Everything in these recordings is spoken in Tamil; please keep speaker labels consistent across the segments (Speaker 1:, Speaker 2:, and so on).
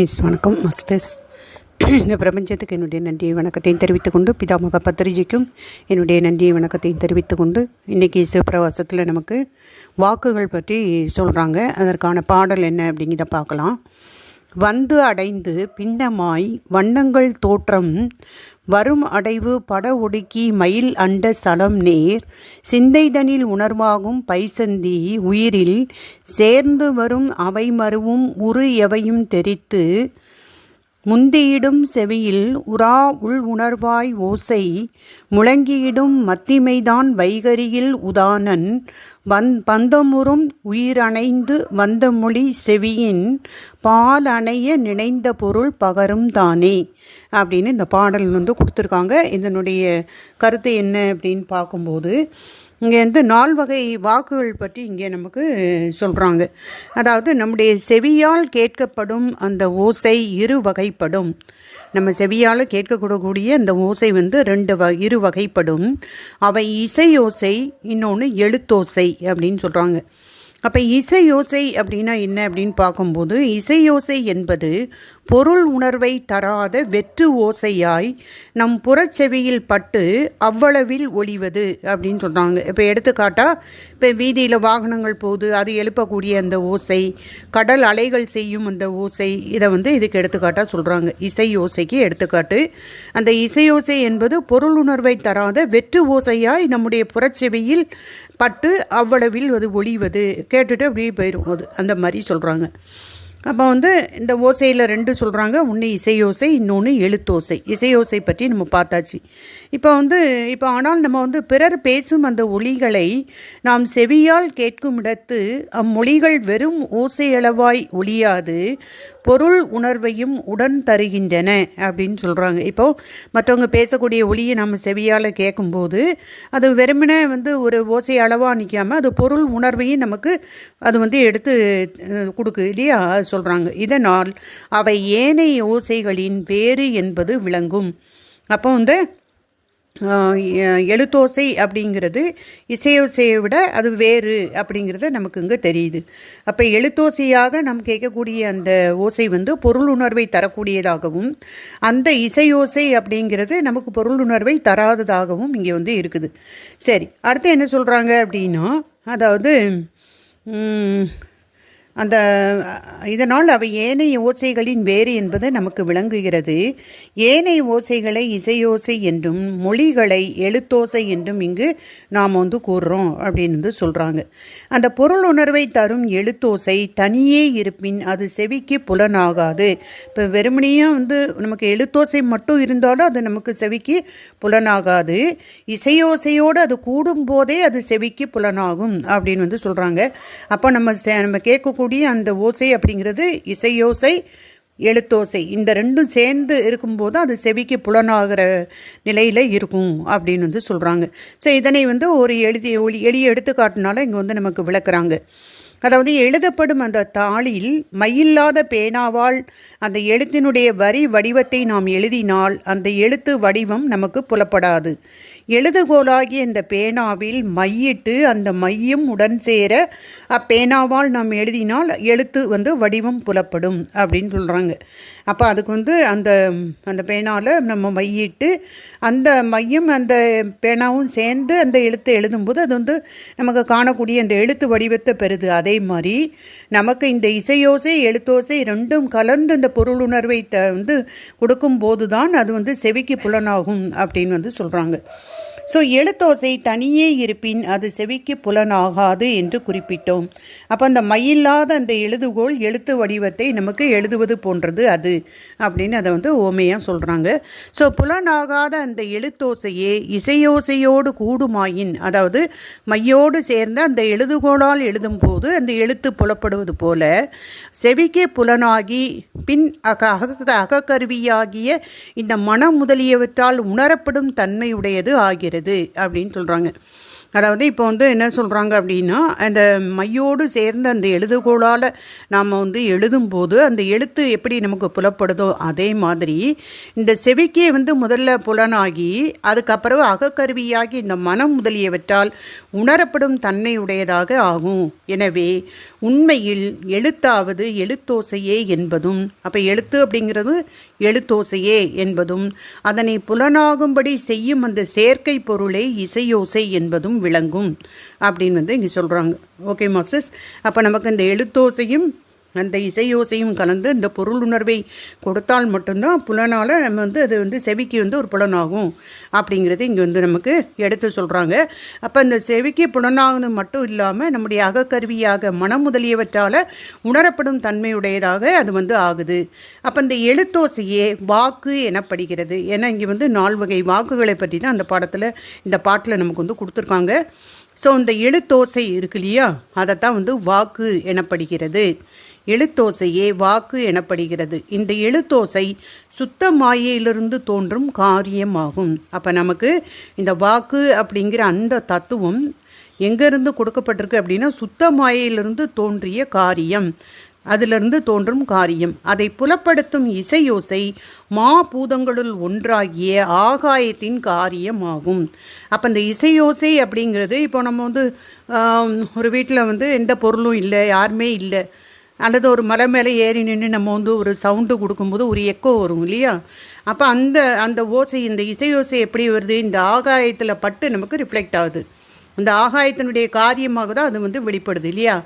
Speaker 1: வணக்கம் மஸ்டர்ஸ். இந்த பிரபஞ்சத்துக்கு என்னுடைய நன்றியை வணக்கத்தையும் தெரிவித்துக் கொண்டு பிதாமக பத்திரிஜிக்கும் என்னுடைய நன்றியை வணக்கத்தையும் தெரிவித்துக் கொண்டு இன்றைக்கி சிவபிரவாசத்தில் நமக்கு வாக்குகள் பற்றி சொல்கிறாங்க அதற்கான பாடல் என்ன அப்படிங்கிறத பார்க்கலாம். வந்து அடைந்து பின்னமாய் வண்ணங்கள் தோற்றம் வரும் அடைவு பட ஒடுக்கி மயில் அண்ட சலம் நேர் சிந்தைதனில் உணர்வாகும் பைசந்தி உயிரில் சேர்ந்து வரும் அவை மருவும் உரு எவையும் தெரித்து முந்தியிடும் செவியில் உரா உள் உணர்வாய் ஓசை முழங்கியிடும் மத்திமைதான் வைகரியில் உதானன். வந் பந்தமுறும் உயிரணைந்து வந்த மொழி செவியின் பால் அணைய நினைந்த பொருள் பகரும் தானே அப்படின்னு இந்த பாடல் வந்து கொடுத்துருக்காங்க. இதனுடைய கருத்து என்ன அப்படின்னு பார்க்கும்போது இங்கே வந்து நால் வகை வாக்குகள் பற்றி இங்கே நமக்கு சொல்கிறாங்க அதாவது நம்முடைய செவியால் கேட்கப்படும் அந்த ஓசை இரு வகைப்படும். நம்ம செவியால் கேட்கக்கூடக்கூடிய அந்த ஓசை வந்து ரெண்டு வ இரு வகைப்படும். அவை இசையோசை இன்னொன்று எழுத்தோசை அப்படின்னு சொல்கிறாங்க அப்போ இசையோசை அப்படின்னா என்ன அப்படின்னு பார்க்கும்போது இசையோசை என்பது பொருள் உணர்வை தராத வெற்று ஓசையாய் நம் புறச்செவியில் பட்டு அவ்வளவில் ஒளிவது அப்படின்னு சொல்கிறாங்க இப்போ எடுத்துக்காட்டால் இப்போ வீதியில் வாகனங்கள் போகுது அது எழுப்பக்கூடிய அந்த ஓசை கடல் அலைகள் செய்யும் அந்த ஓசை இதை வந்து இதுக்கு எடுத்துக்காட்டாக சொல்கிறாங்க இசை ஓசைக்கு எடுத்துக்காட்டு. அந்த இசையோசை என்பது பொருள் உணர்வை தராத வெற்று ஓசையாய் நம்முடைய புறச்செவியில் பட்டு அவ்வளவில் அது ஒளிவது. கேட்டுட்டு அப்படியே போயிடும் அது அந்த மாதிரி சொல்கிறாங்க அப்போ வந்து இந்த ஓசையில் ரெண்டு சொல்கிறாங்க ஒன்று இசையோசை இன்னொன்று எழுத்தோசை. இசையோசை பற்றி நம்ம பார்த்தாச்சு. இப்போ வந்து இப்போ ஆனால் நம்ம வந்து பிறர் பேசும் அந்த ஒளிகளை நாம் செவியால் கேட்கும் இடத்து அம்மொழிகள் வெறும் ஓசையளவாய் ஒளியாது பொருள் உணர்வையும் உடன் தருகின்றன அப்படின்னு சொல்கிறாங்க இப்போது மற்றவங்க பேசக்கூடிய ஒளியை நம்ம செவியால் கேட்கும்போது அது வெறுமனே வந்து ஒரு ஓசை அளவாக நிற்காமல் அது பொருள் உணர்வையும் நமக்கு அது வந்து எடுத்து கொடுக்கு இல்லையா? சொல்கிறாங்க இதனால் அவை ஏனைய ஓசைகளின் வேறு என்பது விளங்கும். அப்போ வந்து எழுத்தோசை அப்படிங்கிறது இசையோசையை விட அது வேறு அப்படிங்கிறது நமக்கு இங்கே தெரியுது. அப்போ எழுத்தோசையாக நம் கேட்கக்கூடிய அந்த ஓசை வந்து பொருள் உணர்வை தரக்கூடியதாகவும் அந்த இசையோசை அப்படிங்கிறது நமக்கு பொருள் உணர்வை தராததாகவும் இங்கே வந்து இருக்குது. சரி அடுத்து என்ன சொல்கிறாங்க அப்படின்னா அதாவது அந்த இதனால் அவை ஏனைய ஓசைகளின் வேறு என்பது நமக்கு விளங்குகிறது. ஏனைய ஓசைகளை இசையோசை என்றும் மொழிகளை எழுத்தோசை என்றும் இங்கு நாம் வந்து கூறுறோம் அப்படின்னு வந்து சொல்கிறாங்க அந்த பொருள் உணர்வை தரும் எழுத்தோசை தனியே இருப்பின் அது செவிக்கு புலனாகாது. இப்போ வெறுமனையும் வந்து நமக்கு எழுத்தோசை மட்டும் இருந்தாலும் அது நமக்கு செவிக்கு புலனாகாது. இசையோசையோடு அது கூடும்போதே அது செவிக்கு புலனாகும் அப்படின்னு வந்து சொல்கிறாங்க அப்போ நம்ம நம்ம கேட்க இருக்கக்கூடிய அந்த ஓசை அப்படிங்கிறது இசையோசை எழுத்தோசை. இந்த ரெண்டும் சேர்ந்து இருக்கும்போது அது செவிக்கு புலனாகிற நிலையில் இருக்கும் அப்படின்னு வந்து சொல்கிறாங்க ஸோ இதனை வந்து ஒரு எழுதி எளிய எடுத்துக்காட்டினால இங்கே வந்து நமக்கு விளக்குறாங்க. அதாவது எழுதப்படும் அந்த தாளில் மையில்லாத பேனாவால் அந்த எழுத்தினுடைய வரி வடிவத்தை நாம் எழுதினால் அந்த எழுத்து வடிவம் நமக்கு புலப்படாது. எழுதுகோலாகிய இந்த பேனாவில் மையிட்டு அந்த மையம் உடன் சேர அப்பேனாவால் நாம் எழுதினால் எழுத்து வந்து வடிவம் புலப்படும் அப்படின்னு சொல்கிறாங்க அப்போ அதுக்கு வந்து அந்த அந்த பேனாவில் நம்ம மையிட்டு அந்த மையம் அந்த பேனாவும் சேர்ந்து அந்த எழுத்தை எழுதும்போது அது வந்து நமக்கு காணக்கூடிய அந்த எழுத்து வடிவத்தை பெறுது. அதே மாதிரி நமக்கு இந்த இசையோசை எழுத்தோசை ரெண்டும் கலந்து இந்த பொருளுணர்வை த வந்து கொடுக்கும்போது தான் அது வந்து செவிக்கு புலனாகும் அப்படின்னு வந்து சொல்கிறாங்க ஸோ எழுத்தோசை தனியே இருப்பின் அது செவிக்கு புலனாகாது என்று குறிப்பிட்டோம். அப்போ அந்த மையில்லாத அந்த எழுதுகோள் எழுத்து வடிவத்தை நமக்கு எழுதுவது போன்றது அது அப்படின்னு அதை வந்து ஓமையாக சொல்கிறாங்க ஸோ புலனாகாத அந்த எழுத்தோசையே இசையோசையோடு கூடுமாயின் அதாவது மையோடு சேர்ந்து அந்த எழுதுகோளால் எழுதும்போது அந்த எழுத்து புலப்படுவது போல செவிக்கு புலனாகி பின் அக அகக்கருவியாகிய இந்த மனம் முதலியவற்றால் உணரப்படும் தன்மையுடையது ஆகிறது. அப்படின்னு சொல்கிறாங்க அதாவது இப்போ வந்து என்ன சொல்கிறாங்க அப்படின்னா அந்த மையோடு சேர்ந்த அந்த எழுதுகோளால் நாம் வந்து எழுதும்போது அந்த எழுத்து எப்படி நமக்கு புலப்படுதோ அதே மாதிரி இந்த செவிக்கே வந்து முதல்ல புலனாகி அதுக்கப்புறம் அகக்கருவியாகி இந்த மனம் முதலியவற்றால் உணரப்படும் தன்மையுடையதாக ஆகும். எனவே உண்மையில் எழுத்தாவது எழுத்தோசையே என்பதும் அப்போ எழுத்து அப்படிங்கிறது எழுத்தோசையே என்பதும் அதனை புலனாகும்படி செய்யும் அந்த செயற்கை பொருளே இசையோசை என்பதும் விளங்கும். அப்படின்னு வந்து இங்கே சொல்கிறாங்க ஓகே மாஸ்டர்ஸ் அப்போ நமக்கு இந்த எழுத்தோசையும் அந்த இசையோசையும் கலந்து இந்த பொருள் உணர்வை கொடுத்தால் மட்டும்தான் புலனால் நம்ம வந்து அது வந்து செவிக்கு வந்து ஒரு புலனாகும் அப்படிங்கிறது இங்கே வந்து நமக்கு எடுத்து சொல்கிறாங்க அப்போ அந்த செவிக்கு புலனாகுது மட்டும் இல்லாமல் நம்முடைய அகக்கருவியாக மனம் முதலியவற்றால் உணரப்படும் தன்மையுடையதாக அது வந்து ஆகுது. அப்போ இந்த எழுத்தோசையே வாக்கு எனப்படுகிறது. ஏன்னா இங்கே வந்து நால் வகை வாக்குகளை பற்றி தான் அந்த பாடத்தில் இந்த பாட்டில் நமக்கு வந்து கொடுத்துருக்காங்க. ஸோ இந்த எழுத்தோசை இருக்கு இல்லையா? அதைத்தான் வந்து வாக்கு எனப்படுகிறது. எழுத்தோசையே வாக்கு எனப்படுகிறது. இந்த எழுத்தோசை சுத்த மாயையிலிருந்து தோன்றும் காரியமாகும். அப்போ நமக்கு இந்த வாக்கு அப்படிங்கிற அந்த தத்துவம் எங்கேருந்து கொடுக்கப்பட்டிருக்கு அப்படின்னா சுத்த மாயையிலிருந்து தோன்றிய காரியம். அதிலிருந்து தோன்றும் காரியம். அதை புலப்படுத்தும் இசையோசை மா பூதங்களுள் ஒன்றாகிய ஆகாயத்தின் காரியமாகும். அப்போ இந்த இசையோசை அப்படிங்கிறது இப்போ நம்ம வந்து ஒரு வீட்டில் வந்து எந்த பொருளும் இல்லை யாருமே இல்லை. அல்லது ஒரு மலை மேலே ஏறி நின்று நம்ம வந்து ஒரு சவுண்டு கொடுக்கும்போது ஒரு எக்கோ வரும் இல்லையா? அப்போ அந்த அந்த ஓசை இந்த இசை ஓசை எப்படி வருது? இந்த ஆகாயத்தில் பட்டு நமக்கு ரிஃப்ளெக்ட் ஆகுது. அந்த ஆகாயத்தினுடைய காரியமாக தான் அது வந்து வெளிப்படுது இல்லையா?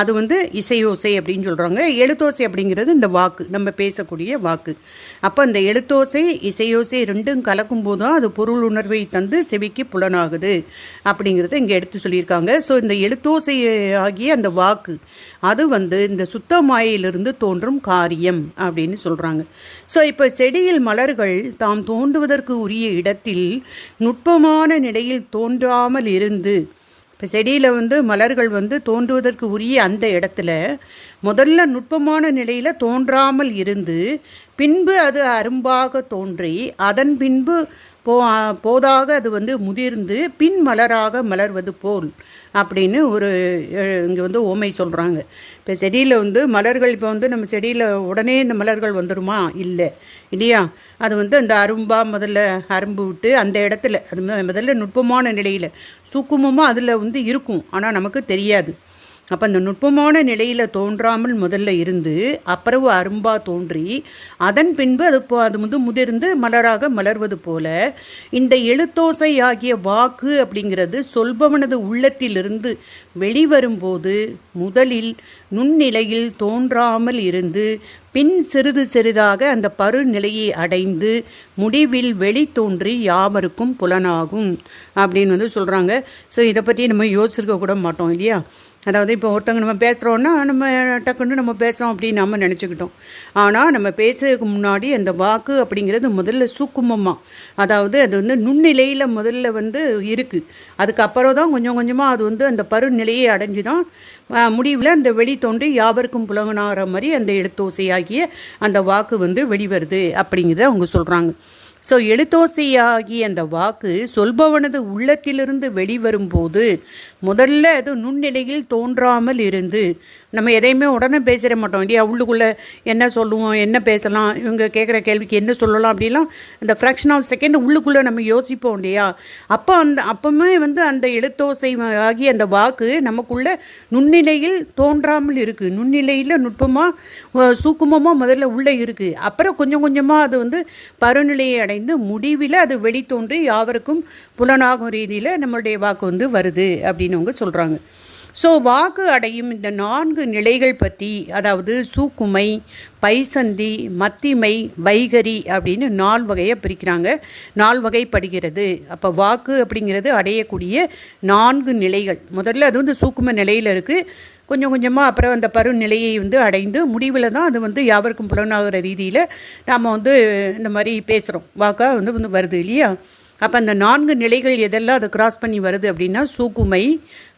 Speaker 1: அது வந்து இசையோசை அப்படின்னு சொல்கிறாங்க எழுத்தோசை அப்படிங்கிறது இந்த வாக்கு நம்ம பேசக்கூடிய வாக்கு. அப்போ அந்த எழுத்தோசை இசையோசை ரெண்டும் கலக்கும் போது தான் அது பொருள் உணர்வை தந்து செவிக்கு புலனாகுது அப்படிங்கிறத இங்கே எடுத்து சொல்லியிருக்காங்க. ஸோ இந்த எழுத்தோசை ஆகிய அந்த வாக்கு அது வந்து இந்த சுத்த மாயிலிருந்து தோன்றும் காரியம் அப்படின்னு சொல்கிறாங்க ஸோ இப்போ செடியில் மலர்கள் தாம் தோன்றுவதற்கு உரிய இடத்தில் நுட்பமான நிலையில் தோன்றாமல் இருந்து இப்போ செடியில் வந்து மலர்கள் வந்து தோன்றுவதற்கு உரிய அந்த இடத்துல முதல்ல நுட்பமான நிலையில் தோன்றாமல் இருந்து பின்பு அது அரும்பாக தோன்றி அதன் பின்பு போ போதாக அது வந்து முதிர்ந்து பின் மலராக மலர்வது போல் அப்படின்னு ஒரு இங்கே வந்து ஓமை சொல்கிறாங்க இப்போ செடியில் வந்து மலர்கள் இப்போ வந்து நம்ம செடியில் உடனே இந்த மலர்கள் வந்துடுமா இல்லை. இல்லையா? அது வந்து அந்த அரும்பா முதல்ல அரும்பு விட்டு அந்த இடத்துல அது முதல்ல நுட்பமான நிலையில் சுக்குமமாக அதில் வந்து இருக்கும். ஆனால் நமக்கு தெரியாது. அப்போ அந்த நுட்பமான நிலையில் தோன்றாமல் முதல்ல இருந்து அப்புறவு அரும்பா தோன்றி அதன் பின்பு அது அது வந்து முதிர்ந்து மலராக மலர்வது போல இந்த எழுத்தோசை ஆகிய வாக்கு அப்படிங்கிறது சொல்பவனது உள்ளத்திலிருந்து வெளிவரும்போது முதலில் நுண்ணிலையில் தோன்றாமல் இருந்து பின் சிறிது சிறிதாக அந்த பருநிலையை அடைந்து முடிவில் வெளி தோன்றி யாவருக்கும் புலனாகும் அப்படின்னு வந்து சொல்கிறாங்க ஸோ இதை பற்றி நம்ம யோசிச்சிருக்க கூட மாட்டோம் இல்லையா? அதாவது இப்போ ஒருத்தவங்க நம்ம பேசுகிறோன்னா நம்ம டக்குன்னு நம்ம பேசுகிறோம் அப்படின்னு நம்ம நினச்சிக்கிட்டோம். ஆனால் நம்ம பேசுறதுக்கு முன்னாடி அந்த வாக்கு அப்படிங்கிறது முதல்ல சூக்குமமாக அதாவது அது வந்து நுண்ணிலையில் முதல்ல வந்து இருக்குது அதுக்கப்புறம் தான் கொஞ்சம் கொஞ்சமாக அது வந்து அந்த பருநிலையை அடைஞ்சு தான் முடிவில் அந்த வெளி தோன்றி யாவருக்கும் புலங்கனாகிற மாதிரி அந்த எழுத்தோசையாகிய அந்த வாக்கு வந்து வெளிவருது அப்படிங்கிறத அவங்க சொல்கிறாங்க ஸோ எழுத்தோசையாகிய அந்த வாக்கு சொல்பவனது உள்ளத்திலிருந்து வெளிவரும்போது முதல்ல அது நுண்ணிலையில் தோன்றாமல் இருந்து நம்ம எதையுமே உடனே பேசிட மாட்டோம். இல்லையா உள்ளுக்குள்ளே என்ன சொல்லுவோம்? என்ன பேசலாம்? இவங்க கேட்குற கேள்விக்கு என்ன சொல்லலாம்? அப்படிலாம் இந்த ஃப்ராக்ஷன் ஆஃப் செகண்ட் உள்ளுக்குள்ளே நம்ம யோசிப்போம் இல்லையா? அப்போ அந்த அப்போவுமே வந்து அந்த எழுத்தோசை ஆகி அந்த வாக்கு நமக்குள்ள நுண்ணிலையில் தோன்றாமல் இருக்குது நுண்ணிலையில் நுட்பமாக சூக்குமமாக முதல்ல உள்ளே இருக்குது அப்புறம் கொஞ்சம் கொஞ்சமாக அது வந்து பருநிலையை அடைந்து முடிவில் அது வெளித்தோன்றி யாவருக்கும் புலனாகும் ரீதியில் நம்மளுடைய வாக்கு வந்து வருது அப்படின்னு அவங்க சொல்கிறாங்க ஸோ வாக்கு அடையும் இந்த நான்கு நிலைகள் பற்றி அதாவது சூக்குமை பைசந்தி மத்திமை வைகரி அப்படின்னு நால் வகையை பிரிக்கிறாங்க. நால் வகைப்படுகிறது. அப்போ வாக்கு அப்படிங்கிறது அடையக்கூடிய நான்கு நிலைகள். முதல்ல அது வந்து சூக்கும நிலையில் இருக்குது கொஞ்சம் கொஞ்சமாக அப்புறம் அந்த பருவநிலையை வந்து அடைந்து முடிவில் தான் அது வந்து யாவருக்கும் புலனாகிற ரீதியில் நாம் வந்து இந்த மாதிரி பேசுகிறோம் வாக்காக வந்து வந்து வருது இல்லையா? அப்போ அந்த நான்கு நிலைகள் எதெல்லாம் அதை கிராஸ் பண்ணி வருது அப்படின்னா சூக்குமை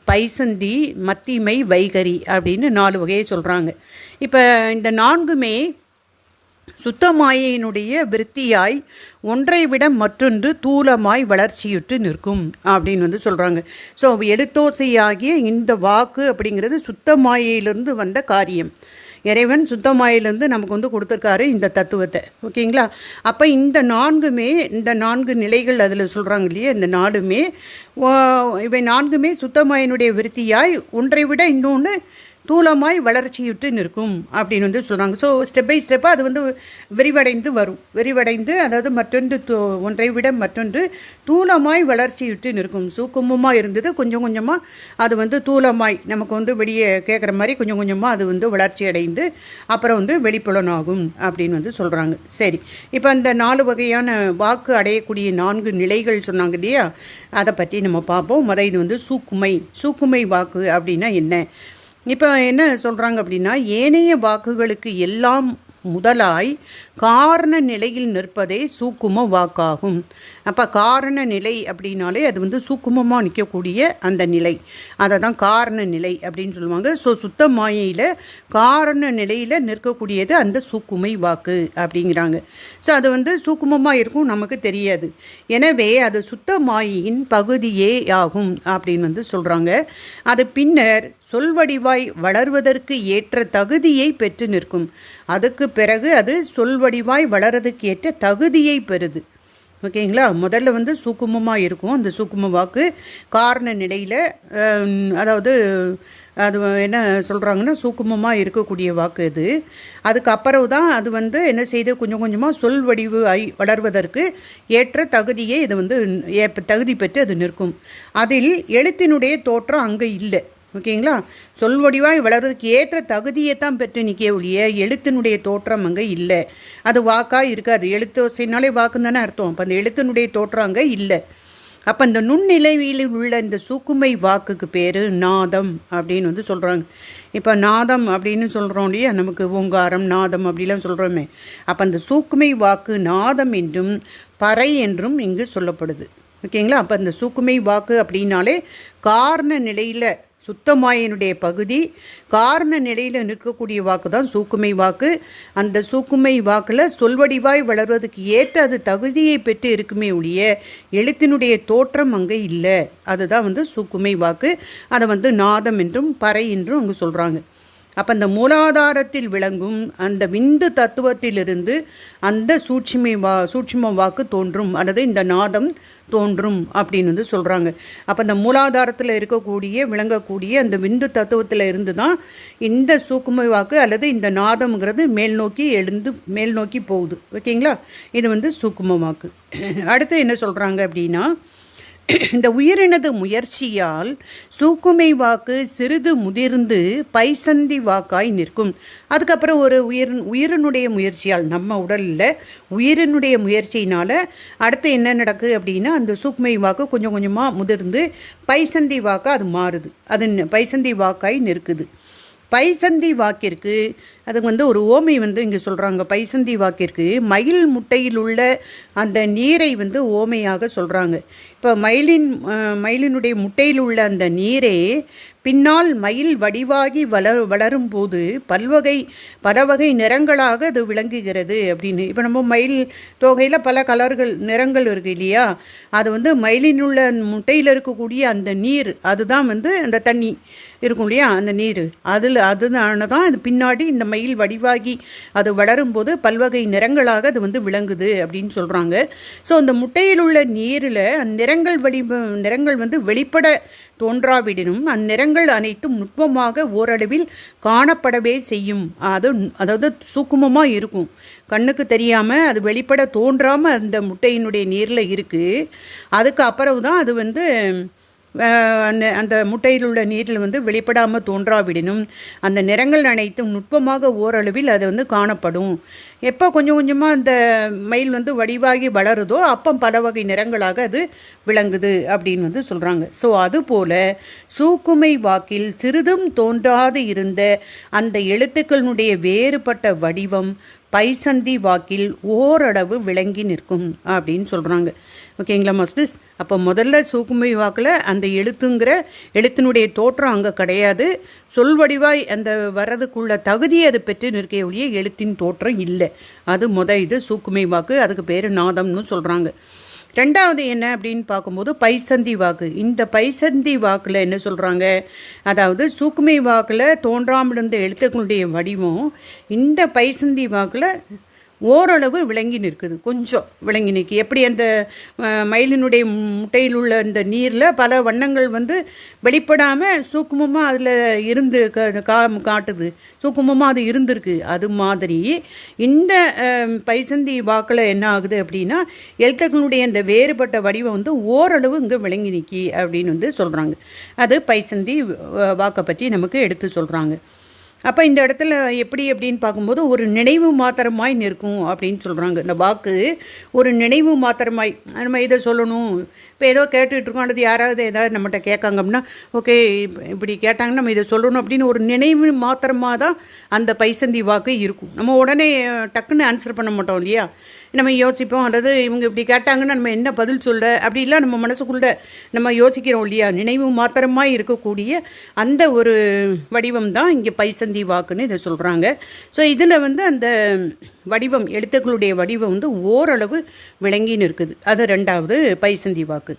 Speaker 1: பைசந்தி மத்திமை வைகரி அப்படின்னு நாலு வகையை சொல்கிறாங்க இப்போ இந்த நான்குமே சுத்தமாயினுடைய விருத்தியாய் ஒன்றை விட மற்றொன்று தூலமாய் வளர்ச்சியுற்று நிற்கும் அப்படின்னு வந்து சொல்கிறாங்க ஸோ எடுத்தோசையாகிய இந்த வாக்கு அப்படிங்கிறது சுத்தமாயிலிருந்து வந்த காரியம். இறைவன் சுத்தமாயிலிருந்து நமக்கு வந்து கொடுத்துருக்காரு இந்த தத்துவத்தை. ஓகேங்களா? அப்போ இந்த நான்குமே இந்த நான்கு நிலைகள் அதில் சொல்கிறாங்க இல்லையா? இந்த நாடுமே இவை நான்குமே சுத்தமாயினுடைய விருத்தியாய் ஒன்றை விட இன்னொன்று தூளமாய் வளர்ச்சியுற்று நிற்கும் அப்படின்னு வந்து சொல்கிறாங்க ஸோ ஸ்டெப் பை ஸ்டெப்பாக அது வந்து விரிவடைந்து வரும். விரிவடைந்து அதாவது மற்றொன்று ஒன்றை விட மற்றொன்று தூளமாய் வளர்ச்சியுற்று நிற்கும். சூக்குமமாக இருந்தது. கொஞ்சம் கொஞ்சமாக அது வந்து தூளமாய் நமக்கு வந்து வெளியே கேட்குற மாதிரி கொஞ்சம் கொஞ்சமாக அது வந்து வளர்ச்சி அடைந்து அப்புறம் வந்து வெளிப்புலனாகும் அப்படின்னு வந்து சொல்கிறாங்க சரி. இப்போ அந்த நாலு வகையான வாக்கு அடையக்கூடிய நான்கு நிலைகள் சொன்னாங்க இல்லையா? அதை பற்றி நம்ம பார்ப்போம். முதல் இது வந்து சூக்குமை. சூக்குமை வாக்கு அப்படின்னா என்ன? இப்போ என்ன சொல்கிறாங்க அப்படின்னா ஏனைய வாக்குகளுக்கு எல்லாம் முதலாய் காரண நிலையில் நிற்பதே சூக்கும வாக்காகும். அப்போ காரண நிலை அப்படின்னாலே அது வந்து சூக்குமமாக நிற்கக்கூடிய அந்த நிலை. அதை தான் காரண நிலை அப்படின்னு சொல்லுவாங்க. ஸோ சுத்த மாயையில் காரண நிலையில் நிற்கக்கூடியது அந்த சூக்குமை வாக்கு அப்படிங்கிறாங்க. ஸோ அது வந்து சூக்குமமாக இருக்கும் நமக்கு தெரியாது. எனவே அது சுத்த மாயையின் பகுதியே ஆகும் அப்படின்னு வந்து சொல்கிறாங்க அது பின்னர் சொல்வடிவாய் வளர்வதற்கு ஏற்ற தகுதியை பெற்று நிற்கும். அதுக்கு பிறகு அது சொல்வடிவாய் வளரதுக்கு ஏற்ற தகுதியை பெறுது. ஓகேங்களா? முதல்ல வந்து சுக்குமமாக இருக்கும். அந்த சுக்கும வாக்கு காரண நிலையில் அதாவது அது என்ன சொல்கிறாங்கன்னா சுக்குமமாக இருக்கக்கூடிய வாக்கு இது. அதுக்கப்புறம் தான் அது வந்து என்ன செய்து கொஞ்சம் கொஞ்சமாக சொல் வடிவு ஐ வளர்வதற்கு ஏற்ற தகுதியே இது வந்து தகுதி பெற்று அது நிற்கும். அதில் எழுத்தினுடைய தோற்றம் அங்கே இல்லை. ஓகேங்களா? சொல்வடிவாய் வளர்றதுக்கு ஏற்ற தகுதியை தான் பெற்று நிற்க ஒழிய எழுத்தினுடைய தோற்றம் அங்கே இல்லை. அது வாக்காக இருக்காது. எழுத்து வாக்குன்னு தானே அர்த்தம். அப்போ அந்த எழுத்தினுடைய தோற்றம் அங்கே இல்லை. அப்போ இந்த நுண்ணிலைவியில் உள்ள இந்த சூக்குமை வாக்குக்கு பேர் நாதம் அப்படின்னு வந்து சொல்கிறாங்க இப்போ நாதம் அப்படின்னு சொல்கிறோம் இல்லையா? நமக்கு ஓங்காரம் நாதம் அப்படிலாம் சொல்கிறோமே அப்போ அந்த சூக்குமை வாக்கு நாதம் என்றும் பறை என்றும் இங்கு சொல்லப்படுது. ஓகேங்களா? அப்போ அந்த சூக்குமை வாக்கு அப்படின்னாலே காரண நிலையில் சுத்தமாயினுடைய பகுதி காரண நிலையில் நிற்கக்கூடிய வாக்கு தான் சூக்குமை வாக்கு. அந்த சூக்குமை வாக்கில் சொல்வடிவாய் வளர்வதற்கு ஏற்ற அது தகுதியை பெற்று இருக்குமே ஒழிய எழுத்தினுடைய தோற்றம் அங்கே இல்லை. அதுதான் வந்து சூக்குமை வாக்கு. அதை வந்து நாதம் என்றும் பறை என்றும் அங்கே சொல்கிறாங்க அப்போ அந்த மூலாதாரத்தில் விளங்கும் அந்த விந்து தத்துவத்திலிருந்து அந்த சூட்சுமை வா சூட்சும வாக்கு தோன்றும் அல்லது இந்த நாதம் தோன்றும் அப்படின்னு வந்து சொல்கிறாங்க அப்போ அந்த மூலாதாரத்தில் இருக்கக்கூடிய விளங்கக்கூடிய அந்த விந்து தத்துவத்தில் இருந்து தான் இந்த சூக்குமை வாக்கு அல்லது இந்த நாதம்ங்கிறது மேல் நோக்கி எழுந்து மேல் நோக்கி போகுது. ஓகேங்களா? இது வந்து சூக்கும வாக்கு. அடுத்து என்ன சொல்கிறாங்க அப்படின்னா இந்த உயிரினது முயற்சியால் சூக்குமை வாக்கு சிறிது முதிர்ந்து பைசந்தி வாக்காய் நிற்கும். அதுக்கப்புறம் ஒரு உயிர் உயிரினுடைய முயற்சியால் நம்ம உடலில் உயிரினுடைய முயற்சியினால் அடுத்து என்ன நடக்குது அப்படின்னா அந்த சூக்குமை வாக்கு கொஞ்சம் கொஞ்சமாக முதிர்ந்து பைசந்தி வாக்காக அது மாறுது. அது பைசந்தி வாக்காய் நிற்குது. பைசந்தி வாக்கிற்கு அதுக்கு வந்து ஒரு ஓமை வந்து இங்கே சொல்கிறாங்க பைசந்தி வாக்கிற்கு மயில் முட்டையில் உள்ள அந்த நீரை வந்து ஓமையாக சொல்கிறாங்க இப்போ மயிலின் மயிலினுடைய முட்டையில் உள்ள அந்த நீரே பின்னால் மயில் வடிவாகி வள வளரும் போது பல்வகை பல வகை நிறங்களாக அது விளங்குகிறது அப்படின்னு. இப்போ நம்ம மயில் தொகையில் பல கலர்கள் நிறங்கள் இருக்குது இல்லையா? அது வந்து மயிலின் உள்ள முட்டையில் இருக்கக்கூடிய அந்த நீர் அதுதான் வந்து அந்த தண்ணி இருக்கும் இல்லையா? அந்த நீர். அதில் அதுதான தான் அது பின்னாடி இந்த மயில் வடிவாகி அது வளரும்போது பல்வகை நிறங்களாக அது வந்து விளங்குது அப்படின்னு சொல்கிறாங்க ஸோ அந்த முட்டையில் உள்ள நீரில் நிறங்கள் வழி நிறங்கள் வந்து வெளிப்பட தோன்றாவிடனும் அந்நிறங்கள் அனைத்தும் நுட்பமாக ஓரளவில் காணப்படவே செய்யும். அது அதாவது சூக்குமமாக இருக்கும். கண்ணுக்கு தெரியாமல் அது வெளிப்பட தோன்றாமல் அந்த முட்டையினுடைய நீரில் இருக்குது அதுக்கு அப்புறம் தான் அது வந்து அந்த அந்த முட்டையில் உள்ள நீரில் வந்து வெளிப்படாமல் தோன்றாவிடனும் அந்த நிறங்கள் அனைத்தும் நுட்பமாக ஓரளவில் அது வந்து காணப்படும். எப்போ கொஞ்சம் கொஞ்சமாக அந்த மயில் வந்து வடிவாகி வளருதோ அப்போ பல வகை நிறங்களாக அது விளங்குது அப்படின்னு வந்து சொல்கிறாங்க ஸோ அதுபோல் சூக்குமை வாக்கில் சிறிதும் தோன்றாது இருந்த அந்த எழுத்துக்களினுடைய வேறுபட்ட வடிவம் பைசந்தி வாக்கில் ஓரளவு விளங்கி நிற்கும் அப்படின்னு சொல்கிறாங்க ஓகேங்களா மாஸ்டர்ஸ் அப்போ முதல்ல சூக்குமை வாக்கில் அந்த எழுத்துங்கிற எழுத்தினுடைய தோற்றம் அங்கே கிடையாது. சொல்வடிவாய் அந்த வர்றதுக்குள்ள தகுதி அது பெற்று நிற்க ஒழிய எழுத்தின் தோற்றம் இல்லை. அது முத இது சூக்குமை வாக்கு அதுக்கு பேர் நாதம்னு சொல்கிறாங்க ரெண்டாவது என்ன அப்படின்னு பார்க்கும்போது பைசந்தி வாக்கு. இந்த பைசந்தி வாக்கில் என்ன சொல்கிறாங்க அதாவது சூக்குமை வாக்கில் தோன்றாமல் இருந்த எழுத்துக்களுடைய வடிவம் இந்த பைசந்தி வாக்கில் ஓரளவு விளங்கி நிற்குது. கொஞ்சம் விளங்கி நிற்கி. எப்படி அந்த மயிலினுடைய முட்டையில் உள்ள அந்த நீரில் பல வண்ணங்கள் வந்து வெளிப்படாமல் சூக்குமமாக அதில் இருந்து க- கா காட்டுது. சூக்குமமாக அது இருந்திருக்கு. அது மாதிரி இந்த பைசந்தி வாக்கில் என்ன ஆகுது அப்படின்னா எழுத்துக்களுடைய அந்த வேறுபட்ட வடிவம் வந்து ஓரளவு இங்கே விளங்கி நிற்கி அப்படின்னு வந்து சொல்கிறாங்க அது பைசந்தி வாக்கை பற்றி நமக்கு எடுத்து சொல்கிறாங்க அப்போ இந்த இடத்துல எப்படி அப்படின்னு பார்க்கும்போது ஒரு நினைவு மாத்திரமாய் நிற்கும் அப்படின்னு சொல்கிறாங்க இந்த வாக்கு ஒரு நினைவு மாத்திரமாய் நம்ம இதை சொல்லணும். இப்போ ஏதோ கேட்டுட்ருக்கோம் அல்லது யாராவது ஏதாவது நம்மகிட்ட கேட்காங்க அப்படின்னா ஓகே இப்படி கேட்டாங்கன்னா நம்ம இதை சொல்லணும் அப்படின்னு ஒரு நினைவு மாத்திரமாக தான் அந்த பைசந்தி வாக்கு இருக்கும். நம்ம உடனே டக்குன்னு ஆன்சர் பண்ண மாட்டோம் இல்லையா? நம்ம யோசிப்போம் அல்லது இவங்க இப்படி கேட்டாங்கன்னா நம்ம என்ன பதில் சொல்ல அப்படி இல்லை நம்ம மனசுக்குள்ள நம்ம யோசிக்கிறோம் இல்லையா? நினைவு மாத்திரமாக இருக்கக்கூடிய அந்த ஒரு வடிவம் தான் இங்கே பைசந்தி வாக்குன்னு இதை சொல்கிறாங்க ஸோ இதில் வந்து அந்த வடிவம் எழுத்துக்களுடைய வடிவம் வந்து ஓரளவு விளங்கி நிற்குது. அது ரெண்டாவது பைசந்தி வாக்கு.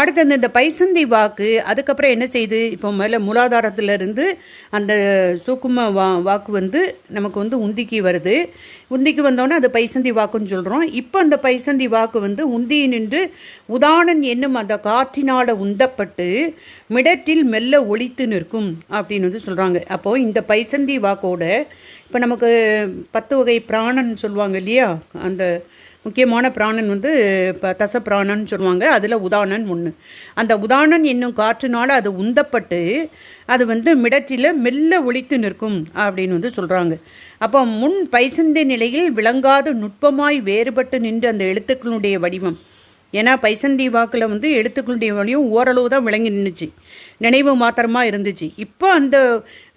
Speaker 1: அடுத்தது இந்த பைசந்தி வாக்கு அதுக்கப்புறம் என்ன செய்யுது இப்போ மேலே மூலாதாரத்திலிருந்து அந்த சூக்கும வா வாக்கு வந்து நமக்கு வந்து உந்திக்கு வருது. உந்திக்கு வந்தோடனே அது பைசந்தி வாக்குன்னு சொல்கிறோம் இப்போ அந்த பைசந்தி வாக்கு வந்து உந்தி நின்று உதாரணன் என்னும் அந்த காற்றினால் உந்தப்பட்டு மிடத்தில் மெல்ல ஒழித்து நிற்கும் அப்படின்னு வந்து சொல்கிறாங்க அப்போது இந்த பைசந்தி வாக்கோட இப்போ நமக்கு பத்து வகை பிராணன் சொல்லுவாங்க இல்லையா? அந்த முக்கியமான பிராணன் வந்து இப்போ தச பிராணன் சொல்லுவாங்க. அதில் உதாரணன் ஒன்று அந்த உதாரணன் என்னும் காற்றுனால அது உந்தப்பட்டு அது வந்து மிடற்றில் மெல்ல ஒழித்து நிற்கும் அப்படின்னு வந்து சொல்கிறாங்க அப்போ முன் பைசந்த நிலையில் விளங்காத நுட்பமாய் வேறுபட்டு நின்று அந்த எழுத்துக்களுடைய வடிவம். ஏன்னா பைசந்தி வாக்கில் வந்து எழுத்துக்களுடைய வழியும் ஓரளவு தான் விளங்கி நின்றுச்சு நினைவு மாத்திரமாக இருந்துச்சு. இப்போ அந்த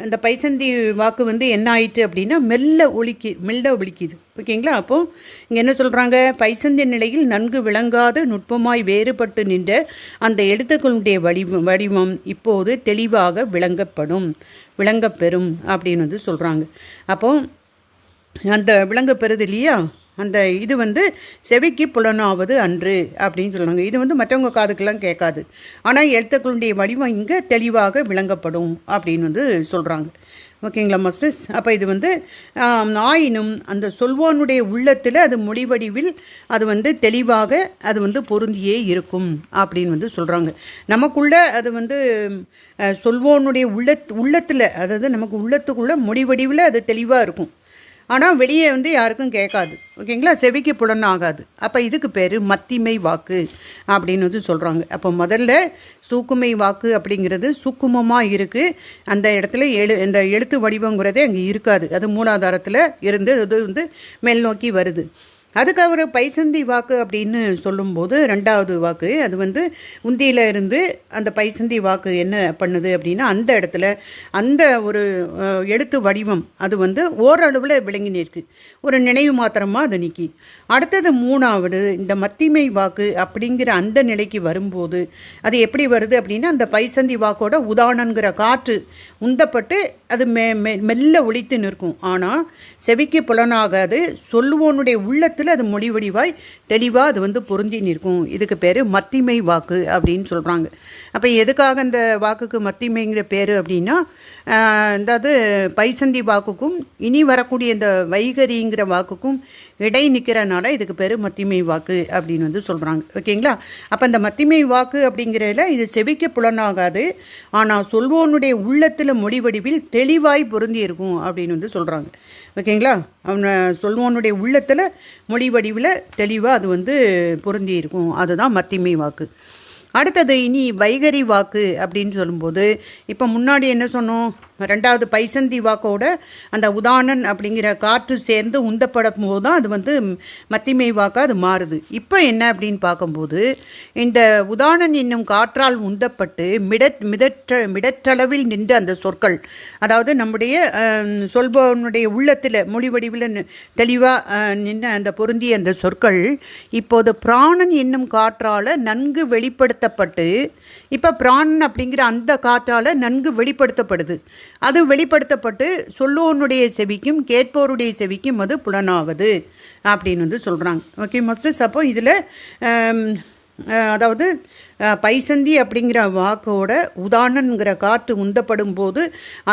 Speaker 1: அந்த பைசந்தி வாக்கு வந்து என்ன ஆயிட்டு அப்படின்னா மெல்ல ஒழிக்கி மெல்ல ஒழிக்குது ஓகேங்களா? அப்போது இங்கே என்ன சொல்கிறாங்க பைசந்தி நிலையில் நன்கு விளங்காத நுட்பமாய் வேறுபட்டு நின்ற அந்த எழுத்துக்களுடைய வடிவம் வடிவம் இப்போது தெளிவாக விளங்கப்படும். விளங்கப்பெறும் அப்படின்னு வந்து சொல்கிறாங்க அப்போது அந்த விளங்கப்பெறுது இல்லையா? அந்த இது வந்து செவிக்கு புலனாவது அன்று அப்படின்னு சொல்லுவாங்க. இது வந்து மற்றவங்க காதுக்கெல்லாம் கேட்காது. ஆனால் எழுத்துக்களுடைய வடிவம் இங்கே தெளிவாக விளங்கப்படும் அப்படின்னு வந்து சொல்கிறாங்க ஓகேங்களா மாஸ்டர்ஸ்? அப்போ இது வந்து ஆயினும் அந்த சொல்வானுடைய உள்ளத்தில் அது மொழிவடிவில் அது வந்து தெளிவாக அது வந்து பொருந்தியே இருக்கும் அப்படின்னு வந்து சொல்கிறாங்க நமக்குள்ள அது வந்து சொல்வோனுடைய உள்ளத் உள்ளத்தில் அதாவது நமக்கு உள்ளத்துக்குள்ளே மொழிவடிவில் அது தெளிவாக இருக்கும். ஆனால் வெளியே வந்து யாருக்கும் கேட்காது. ஓகேங்களா? செவிக்கு புலன் ஆகாது அப்போ இதுக்கு பேர் மத்திமை வாக்கு அப்படின்னு வந்து சொல்கிறாங்க அப்போ முதல்ல சூக்குமை வாக்கு அப்படிங்கிறது சுக்குமமாக இருக்குது அந்த இடத்துல எழு இந்த எழுத்து வடிவங்கிறதே அங்கே இருக்காது. அது மூலாதாரத்தில் இருந்து அது வந்து மேல் நோக்கி அதுக்கு அவர் பைசந்தி வாக்கு அப்படின்னு சொல்லும்போது ரெண்டாவது வாக்கு அது வந்து உந்தியில் இருந்து அந்த பைசந்தி வாக்கு என்ன பண்ணுது அப்படின்னா அந்த இடத்துல அந்த ஒரு எழுத்து வடிவம் அது வந்து ஓரளவில் விளங்கி நிற்கு. ஒரு நினைவு மாத்திரமாக அது நிற்கி அடுத்தது மூணாவது இந்த மத்திமை வாக்கு அப்படிங்கிற அந்த நிலைக்கு வரும்போது அது எப்படி வருது அப்படின்னா அந்த பைசந்தி வாக்கோட உதாரணங்கிற காற்று உந்தப்பட்டு அது மெ மெ- மெல்ல ஒழித்து நிற்கும். ஆனால் செவிக்கு புலனாகாது சொல்லுவோனுடைய உள்ளத்தில் அது முடிவடிவாய் தெளிவாக அது வந்து பொருந்தி நிற்கும். இதுக்கு பேர் மத்திமை வாக்கு அப்படின்னு சொல்கிறாங்க அப்போ எதுக்காக அந்த வாக்குக்கு மத்திமைங்கிற பேர் அப்படின்னா அதாவது பைசந்தி வாக்குக்கும் இனி வரக்கூடிய இந்த வைகரிங்கிற வாக்குக்கும் இடை நிற்கிறனால இதுக்கு பேர் மத்திமை வாக்கு அப்படின்னு வந்து சொல்கிறாங்க ஓகேங்களா? அப்போ இந்த மத்திமை வாக்கு அப்படிங்கிறதுல இது செவிக்க புலனாகாது. ஆனால் சொல்வோனுடைய உள்ளத்தில் மொழி வடிவில் தெளிவாய் பொருந்தி இருக்கும் அப்படின்னு வந்து சொல்கிறாங்க ஓகேங்களா? அவனை சொல்வோனுடைய உள்ளத்தில் மொழி வடிவில் தெளிவாக அது வந்து பொருந்தி இருக்கும். அதுதான் மத்திமை வாக்கு. அடுத்தது இனி வைகரி வாக்கு அப்படின்னு சொல்லும்போது இப்போ முன்னாடி என்ன சொன்னோம்? ரெண்டாவது பைசந்தி வாக்கோட அந்த உதானன் அப்படிங்கிற காற்று சேர்ந்து உந்தப்படும் போது தான் அது வந்து மத்திமை வாக்காக அது மாறுது. இப்போ என்ன அப்படின்னு பார்க்கும்போது இந்த உதானன் என்னும் காற்றால் உந்தப்பட்டு மிடத் மிதற்ற மிடற்றளவில் நின்ற அந்த சொற்கள் அதாவது நம்முடைய சொல்பவனுடைய உள்ளத்தில் மொழி வடிவில் தெளிவாக நின்ற அந்த பொருந்திய அந்த சொற்கள் இப்போது பிராணன் என்னும் காற்றால் நன்கு வெளிப்படுத்த வெளிப்படுத்தப்பட்டு இப்போ பிராணன் அப்படிங்கிற அந்த காற்றால் நன்கு வெளிப்படுத்தப்படுது. அது வெளிப்படுத்தப்பட்டு சொல்லுவோனுடைய செவிக்கும் கேட்போருடைய செவிக்கும் அது புலனாவது அப்படின்னு வந்து சொல்கிறாங்க ஓகே மாஸ்டர்ஸ் அப்போ இதில் அதாவது பைசந்தி அப்படிங்கிற வாக்கோட உதாரணங்கிற காற்று உந்தப்படும் போது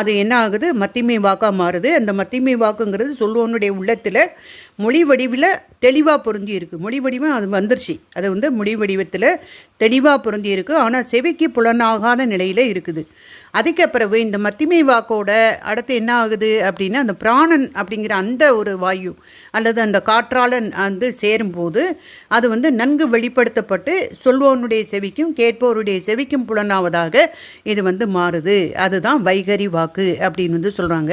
Speaker 1: அது என்ன ஆகுது? மத்திமை வாக்காக மாறுது. அந்த மத்திமை வாக்குங்கிறது சொல்லுவனுடைய உள்ளத்தில் மொழி வடிவில் தெளிவாக பொருந்தி இருக்குது மொழி வடிவம் அது வந்துருச்சு. அது வந்து மொழி வடிவத்தில் தெளிவாக பொருந்தி இருக்குது ஆனால் செவிக்கு புலனாகாத நிலையில் இருக்குது. அதுக்கு பிறகு இந்த மத்திமை வாக்கோட அடுத்து என்ன ஆகுது அப்படின்னா அந்த பிராணன் அப்படிங்கிற அந்த ஒரு வாயு அல்லது அந்த காற்றாளன் வந்து சேரும்போது அது வந்து நன்கு வெளிப்படுத்தப்பட்டு சொல்வோனுடைய செவிக்கு செவிக்கும் கேட்போருடைய செவிக்கும் புலனாவதாக இது வந்து மாறுது. அதுதான் வைகரி வாக்கு அப்படின்னு வந்து சொல்கிறாங்க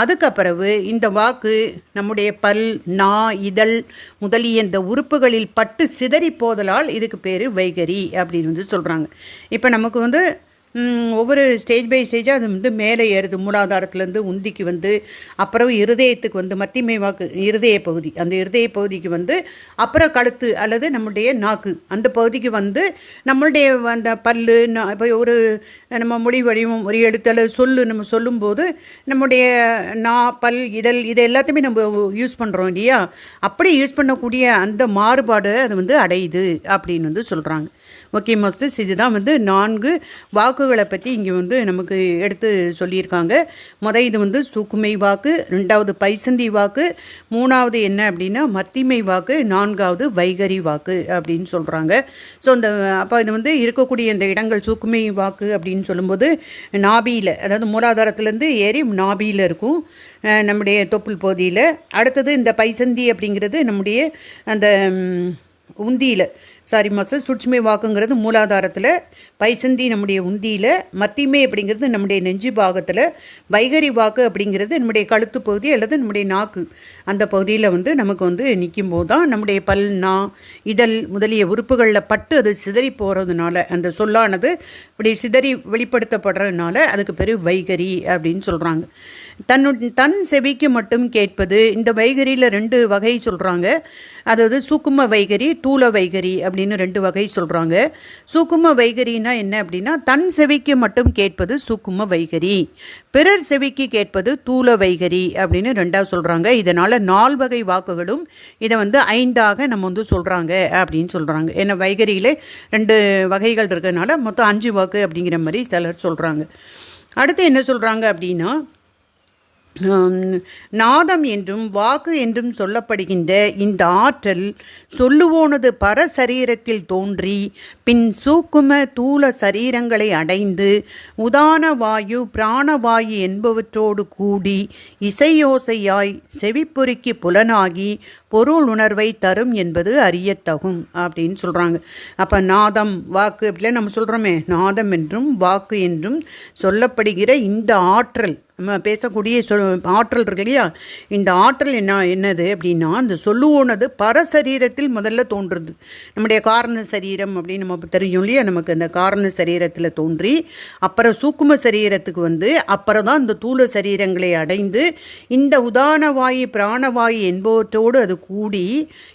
Speaker 1: அதுக்கப்புறவு இந்த வாக்கு நம்முடைய பல் நா இதழ் முதலிய இந்த உறுப்புகளில் பட்டு சிதறி போதலால் இதுக்கு பேர் வைகரி அப்படின்னு வந்து சொல்கிறாங்க இப்போ நமக்கு வந்து ஒவ்வொரு ஸ்டேஜ் பை ஸ்டேஜாக அது வந்து மேலே ஏறுது. மூலாதாரத்துலேருந்து உந்திக்கு வந்து அப்புறம் இருதயத்துக்கு வந்து மத்திமை வாக்கு இருதய பகுதி. அந்த இருதய பகுதிக்கு வந்து அப்புறம் கழுத்து அல்லது நம்முடைய நாக்கு. அந்த பகுதிக்கு வந்து நம்மளுடைய அந்த பல்லு இப்போ ஒரு நம்ம மொழி வடிவம் ஒரு எழுத்தல் சொல்லு நம்ம சொல்லும்போது நம்முடைய நா பல் இதழ் இது எல்லாத்தையுமே நம்ம யூஸ் பண்ணுறோம் இல்லையா? அப்படி யூஸ் பண்ணக்கூடிய அந்த மாறுபாடு அது வந்து அடையுது அப்படின்னு வந்து சொல்கிறாங்க ஓகே மாஸ்டர்ஸ் இதுதான் வந்து நான்கு வாக்குகளை பற்றி இங்கே வந்து நமக்கு எடுத்து சொல்லியிருக்காங்க. முத இது வந்து சுக்குமை வாக்கு ரெண்டாவது பைசந்தி வாக்கு மூணாவது என்ன அப்படின்னா மத்திமை வாக்கு நான்காவது வைகரி வாக்கு அப்படின்னு சொல்கிறாங்க ஸோ இந்த அப்போ இது வந்து இருக்கக்கூடிய இந்த இடங்கள் சுக்குமை வாக்கு அப்படின்னு சொல்லும்போது நாபியில் அதாவது மூலாதாரத்துலேருந்து ஏறி நாபியில் இருக்கும் நம்முடைய தொப்புள் பகுதியில். அடுத்தது இந்த பைசந்தி அப்படிங்கிறது நம்முடைய அந்த உந்தியில். சாரி மாதம் சுட்சுமை வாக்குங்கிறது மூலாதாரத்தில் பைசந்தி நம்முடைய உந்தியில் மத்திமை அப்படிங்கிறது நம்முடைய நெஞ்சு பாகத்தில் வைகரி வாக்கு அப்படிங்கிறது நம்முடைய கழுத்து பகுதி அல்லது நம்முடைய நாக்கு. அந்த பகுதியில் வந்து நமக்கு வந்து நிற்கும் போது தான் நம்முடைய பல் நா இதழ் முதலிய உறுப்புகளில் பட்டு அது சிதறி போகிறதுனால அந்த சொல்லானது இப்படி சிதறி வெளிப்படுத்தப்படுறதுனால அதுக்கு பேர் வைகரி அப்படின்னு சொல்கிறாங்க தன்னு தன் செவிக்கு மட்டும் கேட்பது இந்த வைகரியில் ரெண்டு வகை சொல்கிறாங்க அதாவது சூக்கும வைகரி தூல வைகரி அப்படின்னு ரெண்டு வகை சொல்கிறாங்க சூக்கும வைகரினா என்ன அப்படின்னா தன் செவிக்கு மட்டும் கேட்பது சூக்கும வைகரி. பிறர் செவிக்கு கேட்பது தூல வைகரி அப்படின்னு ரெண்டாக சொல்கிறாங்க இதனால் நால் வகை வாக்குகளும் இதை வந்து ஐந்தாக நம்ம வந்து சொல்கிறாங்க அப்படின்னு சொல்கிறாங்க ஏன்னா வைகரியில் ரெண்டு வகைகள் இருக்கிறதுனால மொத்தம் அஞ்சு வாக்கு அப்படிங்கிற மாதிரி சிலர் சொல்கிறாங்க அடுத்து என்ன சொல்கிறாங்க அப்படின்னா நாதம் என்றும் வாக்கு என்றும் சொல்லப்படுகின்ற இந்த ஆற்றல் சொல்லுவோனது பரசரீரத்தில் தோன்றி பின் சூக்கும தூல சரீரங்களை அடைந்து உதான வாயு பிராணவாயு என்பவற்றோடு கூடி இசையோசையாய் செவிப்பொறிக்கு புலனாகி பொருள் உணர்வை தரும் என்பது அறியத்தகும் அப்படின்னு சொல்கிறாங்க அப்போ நாதம் வாக்கு அப்படிலாம் நம்ம சொல்கிறோமே நாதம் என்றும் வாக்கு என்றும் சொல்லப்படுகிற இந்த ஆற்றல். நம்ம பேசக்கூடிய சொ ஆற்றல் இருக்கு இல்லையா? இந்த ஆற்றல் என்ன என்னது அப்படின்னா அந்த சொல்லுவோனது பரசரீரத்தில் முதல்ல தோன்றுறது நம்முடைய காரண சரீரம் அப்படின்னு நம்ம தெரியும் இல்லையா? நமக்கு அந்த காரண சரீரத்தில் தோன்றி அப்புறம் சூக்கும சரீரத்துக்கு வந்து அப்புறம் தான் இந்த தூள சரீரங்களை அடைந்து இந்த உதானவாயு பிராணவாயு என்பவற்றோடு அது கூடி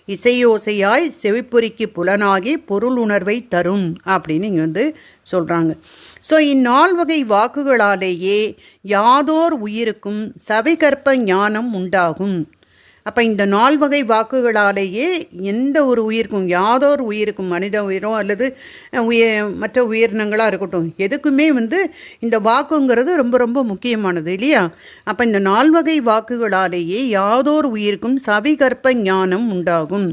Speaker 1: இசையோசையாய் செவிப்பொறிக்கு புலனாகி பொருள் உணர்வை தரும் அப்படின்னு இங்கே வந்து சொல்கிறாங்க ஸோ இந்நால்வகை வாக்குகளாலேயே யாதோர் உயிருக்கும் சவிகற்ப ஞானம் உண்டாகும். அப்போ இந்த நால்வகை வாக்குகளாலேயே எந்த ஒரு உயிருக்கும் யாதோ ஒரு உயிருக்கும் மனித உயிரோ அல்லது உய மற்ற உயிரினங்களாக இருக்கட்டும் எதுக்குமே வந்து இந்த வாக்குங்கிறது ரொம்ப ரொம்ப முக்கியமானது இல்லையா? அப்போ இந்த நால்வகை வாக்குகளாலேயே யாதோர் உயிருக்கும் சவிகற்ப ஞானம் உண்டாகும்.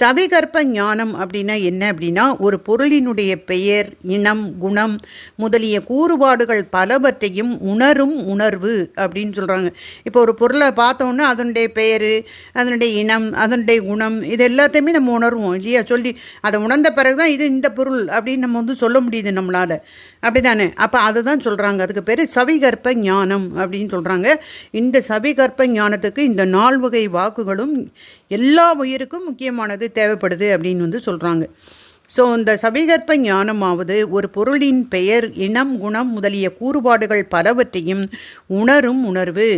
Speaker 1: சவிகற்ப ஞானம் அப்படின்னா என்ன அப்படின்னா ஒரு பொருளினுடைய பெயர் இனம் குணம் முதலிய கூறுபாடுகள் பலவற்றையும் உணரும் உணர்வு அப்படின்னு சொல்கிறாங்க இப்போ ஒரு பொருளை பார்த்தோன்னா அதனுடைய பெயர் அதனுடைய இனம் அதனுடைய குணம் இது எல்லாத்தையுமே நம்ம உணர்வோம் இல்லையா? சொல்லி அதை உணர்ந்த பிறகு தான் இது இந்த பொருள் அப்படின்னு நம்ம வந்து சொல்ல முடியுது நம்மளால். அப்படி தானே அப்போ அதை தான் சொல்கிறாங்க அதுக்கு பேர் சவிகற்ப ஞானம் அப்படின்னு சொல்கிறாங்க இந்த சவிகற்ப ஞானத்துக்கு இந்த நால்வகை வாக்குகளும் எல்லா உயிருக்கும் முக்கியமானது தேவைப்படுது அப்படின்னு வந்து சொல்கிறாங்க ஸோ இந்த சபிகற்ப ஞானமாவது ஒரு பொருளின் பெயர் இனம் குணம் முதலிய கூறுபாடுகள் பலவற்றையும் உணரும் உணர்வு.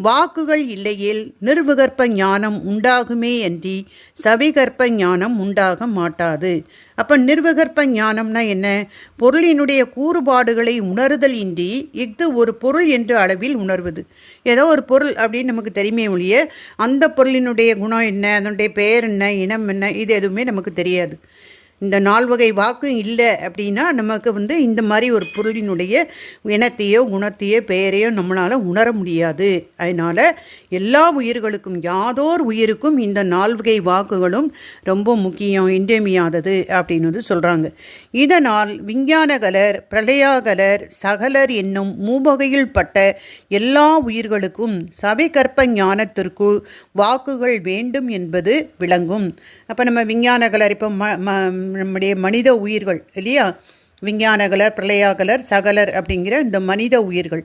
Speaker 1: வாக்குகள் இல்லையில் நிர்விகற்ப ஞானம் உண்டாகுமே அன்றி சவிகற்ப ஞானம் உண்டாக மாட்டாது. அப்போ நிர்விகற்ப ஞானம்னா என்ன? பொருளினுடைய கூறுபாடுகளை உணருதல் இன்றி இஃது ஒரு பொருள் என்ற அளவில் உணர்வது. ஏதோ ஒரு பொருள் அப்படின்னு நமக்கு தெரியுமே ஒழிய அந்த பொருளினுடைய குணம் என்ன அதனுடைய பெயர் என்ன இனம் என்ன இது எதுவுமே நமக்கு தெரியாது. இந்த நால்வகை வாக்கும் இல்லை அப்படின்னா நமக்கு வந்து இந்த மாதிரி ஒரு பொருளினுடைய இனத்தையோ குணத்தையோ பெயரையோ நம்மளால் உணர முடியாது. அதனால் எல்லா உயிர்களுக்கும் யாதோர் உயிருக்கும் இந்த நால்வகை வாக்குகளும் ரொம்ப முக்கியம் இன்றியமையாதது அப்படின்னு வந்து சொல்கிறாங்க இதனால் விஞ்ஞானகலர் பிரளயாகலர் சகலர் என்னும் மூவகையில் பட்ட எல்லா உயிர்களுக்கும் சபை கற்ப ஞானத்திற்கு வாக்குகள் வேண்டும் என்பது விளங்கும். அப்போ நம்ம விஞ்ஞானகலர் இப்போ ம ம நம்முடைய மனித உயிர்கள் இல்லையா? விஞ்ஞானகலர் பிரளயாகலர் சகலர் அப்படிங்கிற இந்த மனித உயிர்கள்.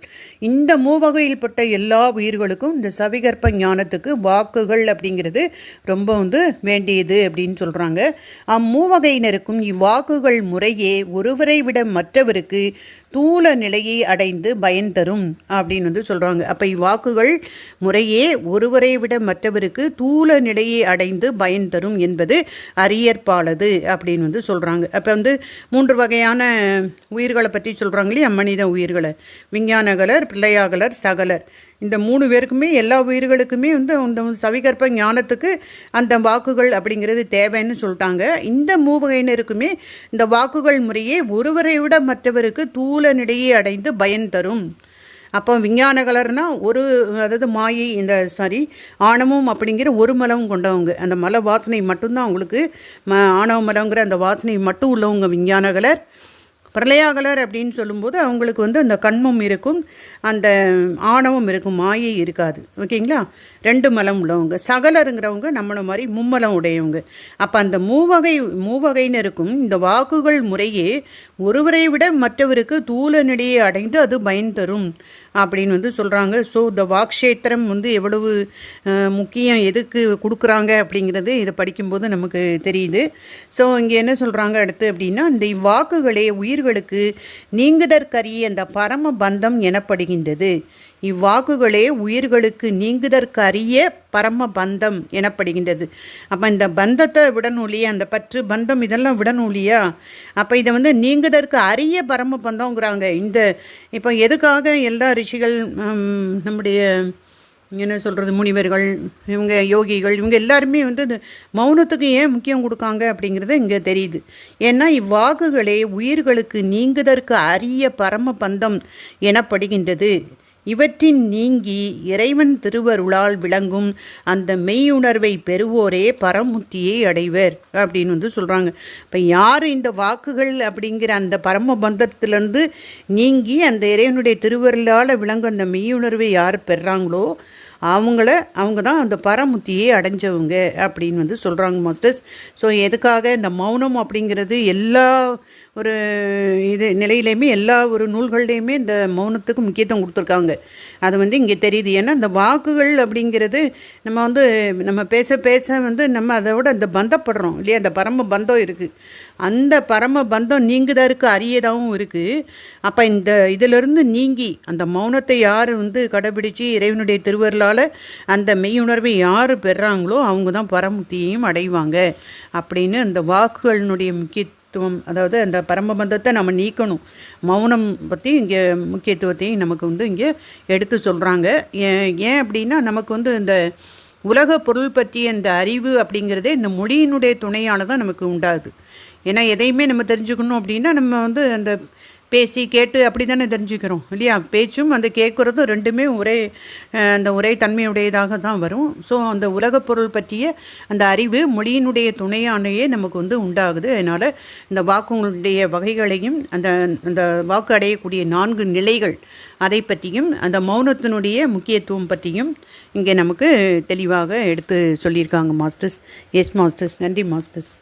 Speaker 1: இந்த மூவகையில்பட்ட எல்லா உயிர்களுக்கும் இந்த சவிகற்ப ஞானத்துக்கு வாக்குகள் அப்படிங்கிறது ரொம்ப வந்து வேண்டியது அப்படின்னு சொல்கிறாங்க அம்மூவகையினருக்கும் இவ்வாக்குகள் முறையே ஒருவரை விட மற்றவருக்கு தூல நிலையை அடைந்து பயன் தரும் அப்படின்னு வந்து சொல்கிறாங்க அப்போ இவ்வாக்குகள் முறையே ஒருவரை விட மற்றவருக்கு தூல நிலையை அடைந்து பயன் தரும் என்பது அரியற்பாலது அப்படின்னு வந்து சொல்கிறாங்க அப்போ வந்து மூன்று வகையான உயிர்களை பற்றி சொல்கிறாங்களே அம்மனித மனித உயிர்களை. விஞ்ஞானகலர் பிள்ளையாகலர் சகலர். இந்த மூணு பேருக்குமே எல்லா உயிர்களுக்குமே வந்து அந்த சவிகற்ப ஞானத்துக்கு அந்த வாக்குகள் அப்படிங்கிறது தேவைன்னு சொல்லிட்டாங்க. இந்த மூவகையினருக்குமே இந்த வாக்குகள் முறையே ஒருவரை விட மற்றவருக்கு தூல நிலையை அடைந்து பயன் தரும். அப்போ விஞ்ஞான கலர்னா ஒரு அதாவது மாயை இந்த சாரி ஆணவம் அப்படிங்கிற ஒரு மலம் கொண்டவங்க. அந்த மல வாசனை மட்டும்தான் அவங்களுக்கு ம ஆணவ மலங்கிற அந்த வாசனை மட்டும் உள்ளவங்க விஞ்ஞான கலர். பிரளயாகலர் அப்படின்னு சொல்லும்போது அவங்களுக்கு வந்து அந்த கண்மம் இருக்கும் அந்த ஆணவம் இருக்கும் மாயை இருக்காது. ஓகேங்களா? ரெண்டு மலம் உள்ளவங்க. சகலருங்கிறவங்க நம்மளை மாதிரி மும்மலம் உடையவங்க. அப்போ அந்த மூவகை மூவகைன்னு இருக்கும் இந்த வாக்குகள் முறையே ஒருவரை விட மற்றவருக்கு தூளனிடையே அடைந்து அது பயன் தரும். அப்படின்னு வந்து சொல்கிறாங்க ஸோ இந்த வாக்ஷேத்திரம் வந்து எவ்வளவு முக்கியம் எதுக்கு கொடுக்குறாங்க அப்படிங்கிறது இதை படிக்கும்போது நமக்கு தெரியுது. ஸோ இங்கே என்ன சொல்கிறாங்க அடுத்து அப்படின்னா இந்த இவ்வாக்குகளே உயிர்களுக்கு நீங்குதற்கரிய அந்த பரம பந்தம் எனப்படுகின்றது. இவ்வாக்குகளே உயிர்களுக்கு நீங்குதற்கு அரிய பரம பந்தம் எனப்படுகின்றது. அப்போ இந்த பந்தத்தை விடணும் இல்லையா அந்த பற்று பந்தம் இதெல்லாம் விடணும் இல்லையா அப்போ இதை வந்து நீங்குதற்கு அரிய பரம பந்தங்கிறாங்க இந்த இப்போ எதுக்காக எல்லா ரிஷிகள் நம்முடைய என்ன சொல்கிறது முனிவர்கள் இவங்க யோகிகள் இவங்க எல்லாருமே வந்து இந்த மௌனத்துக்கு ஏன் முக்கியம் கொடுக்காங்க அப்படிங்கிறது இங்கே தெரியுது. ஏன்னா இவ்வாக்குகளே உயிர்களுக்கு நீங்குதற்கு அரிய பரம பந்தம் எனப்படுகின்றது. இவற்றின் நீங்கி இறைவன் திருவருளால் விளங்கும் அந்த மெய்யுணர்வை பெறுவோரே பரமுத்தியை அடைவர் அப்படின்னு வந்து சொல்கிறாங்க இப்போ யார் இந்த வாக்குகள் அப்படிங்கிற அந்த பரம பந்தத்திலேருந்து நீங்கி அந்த இறைவனுடைய திருவருளால் விளங்கும் அந்த மெய்யுணர்வை யார் பெறாங்களோ அவங்கள அவங்க தான் அந்த பரமுத்தியை அடைஞ்சவங்க அப்படின்னு வந்து சொல்கிறாங்க மாஸ்டர்ஸ். ஸோ எதுக்காக இந்த மௌனம் அப்படிங்கிறது? எல்லா ஒரு இது நிலையிலையுமே எல்லா ஒரு நூல்கள்லேயுமே இந்த மௌனத்துக்கு முக்கியத்துவம் கொடுத்துருக்காங்க. அது வந்து இங்கே தெரியுது. ஏன்னா இந்த வாக்குகள் அப்படிங்கிறது நம்ம வந்து நம்ம பேச பேச வந்து நம்ம அதோட அந்த பந்தப்படுறோம் இல்லையா? அந்த பரம பந்தம் இருக்குது அந்த பரம பந்தம் நீங்குதற்கு அரியதாகவும் இருக்குது அப்போ இந்த இதிலிருந்து நீங்கி அந்த மௌனத்தை யார் வந்து கடைபிடிச்சு இறைவனுடைய திருவருளால் அந்த மெய்யுணர்வை யார் பெறாங்களோ அவங்க தான் பரமுத்தியையும் அடைவாங்க. அப்படின்னு அந்த வாக்குகளினுடைய முக்கிய முக்கியத்துவம் அதாவது அந்த பரமபந்தத்தை நம்ம நீக்கணும். மௌனம் பற்றி இங்கே முக்கியத்துவத்தையும் நமக்கு வந்து இங்கே எடுத்து சொல்கிறாங்க ஏன் ஏன் அப்படின்னா நமக்கு வந்து இந்த உலக பொருள் பற்றிய இந்த அறிவு அப்படிங்கிறதே இந்த மொழியினுடைய துணையால் தான் நமக்கு உண்டாகுது. ஏன்னா எதையுமே நம்ம தெரிஞ்சுக்கணும் அப்படின்னா நம்ம வந்து அந்த பேசி கேட்டு அப்படி தானே தெரிஞ்சுக்கிறோம் இல்லையா? பேச்சும் அந்த கேட்குறதும் ரெண்டுமே ஒரே அந்த ஒரே தன்மையுடையதாக தான் வரும். ஸோ அந்த உலகப் பொருள் பற்றிய அந்த அறிவு மொழியினுடைய துணையானையே நமக்கு வந்து உண்டாகுது. அதனால் இந்த வாக்குங்களுடைய வகைகளையும் அந்த அந்த வாக்கு அடையக்கூடிய நான்கு நிலைகள் அதை பற்றியும் அந்த மௌனத்தினுடைய முக்கியத்துவம் பற்றியும் இங்கே நமக்கு தெளிவாக எடுத்து சொல்லியிருக்காங்க மாஸ்டர்ஸ். Yes masters. நன்றி மாஸ்டர்ஸ்.